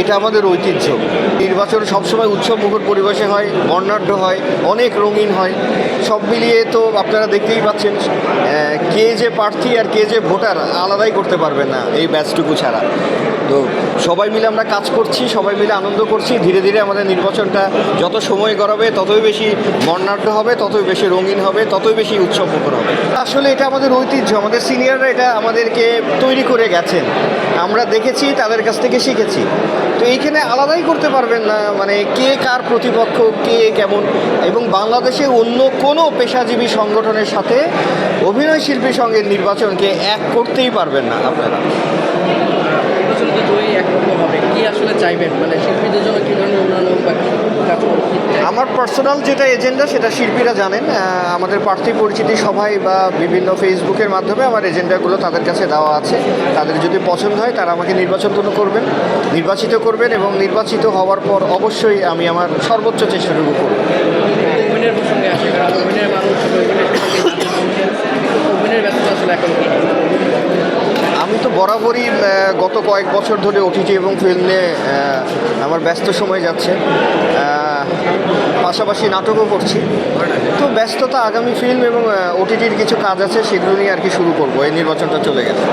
এটা আমাদের ঐতিহ্য। নির্বাচন সবসময় উৎসব মুখর পরিবেশে হয়, বর্ণাঢ্য হয়, অনেক রঙিন হয়। সব মিলিয়ে তো আপনারা দেখতেই পাচ্ছেন কে যে প্রার্থী আর কে যে ভোটার আলাদাই করতে পারবেন না এই ব্যাচটুকু ছাড়া। তো সবাই মিলে আমরা কাজ করছি, সবাই মিলে আনন্দ করছি, ধীরে ধীরে আমাদের নির্বাচনটা যত সময় গড়াবে, ততই বেশি বর্ণাঢ্য হবে, ততই বেশি রঙিন হবে, ততই বেশি উৎসব মুখর হবে। আসলে এটা আমাদের ঐতিহ্য, আমাদের সিনিয়ররা এটা আমাদেরকে তৈরি করে গেছেন। আমরা দেখেছি, তাদের কাছ থেকে শিখেছি। তো এইখানে আলাদাই করতে পারবেন না মানে কে কার প্রতিপক্ষ, কে কেমন। এবং বাংলাদেশে অন্য কোনো পেশাজীবী সংগঠনের সাথে অভিনয় শিল্পীর সঙ্গে নির্বাচনকে এক করতেই পারবেন না আপনারা। নির্বাচন জয়ী একরকম হবে। কি আসলে চাইবেন? মানে শিল্পীদের জন্য কি ধরনের উন্নয়ন বা কি কাজ করতে চাই? আমার পার্সোনাল যেটা এজেন্ডা সেটা শিল্পীরা জানেন। আমাদের প্রার্থী পরিচিতি সভায় বা বিভিন্ন ফেসবুকের মাধ্যমে আমার এজেন্ডাগুলো তাদের কাছে দেওয়া আছে। তাদের যদি পছন্দ হয় তারা আমাকে নির্বাচন করবেন নির্বাচিত করবেন এবং নির্বাচিত হওয়ার পর অবশ্যই আমি আমার সর্বোচ্চ চেষ্টাটুকু করব আমি তো বরাবরই গত কয়েক বছর ধরে ওটিটি এবং ফিল্মে আমার ব্যস্ত সময় যাচ্ছে। পাশাপাশি নাটকও করছি। তো ব্যস্ততা, আগামী ফিল্ম এবং ওটিটির কিছু কাজ আছে, সেগুলো নিয়ে আর কি শুরু করব। এই নির্বাচনটা চলে গেছে।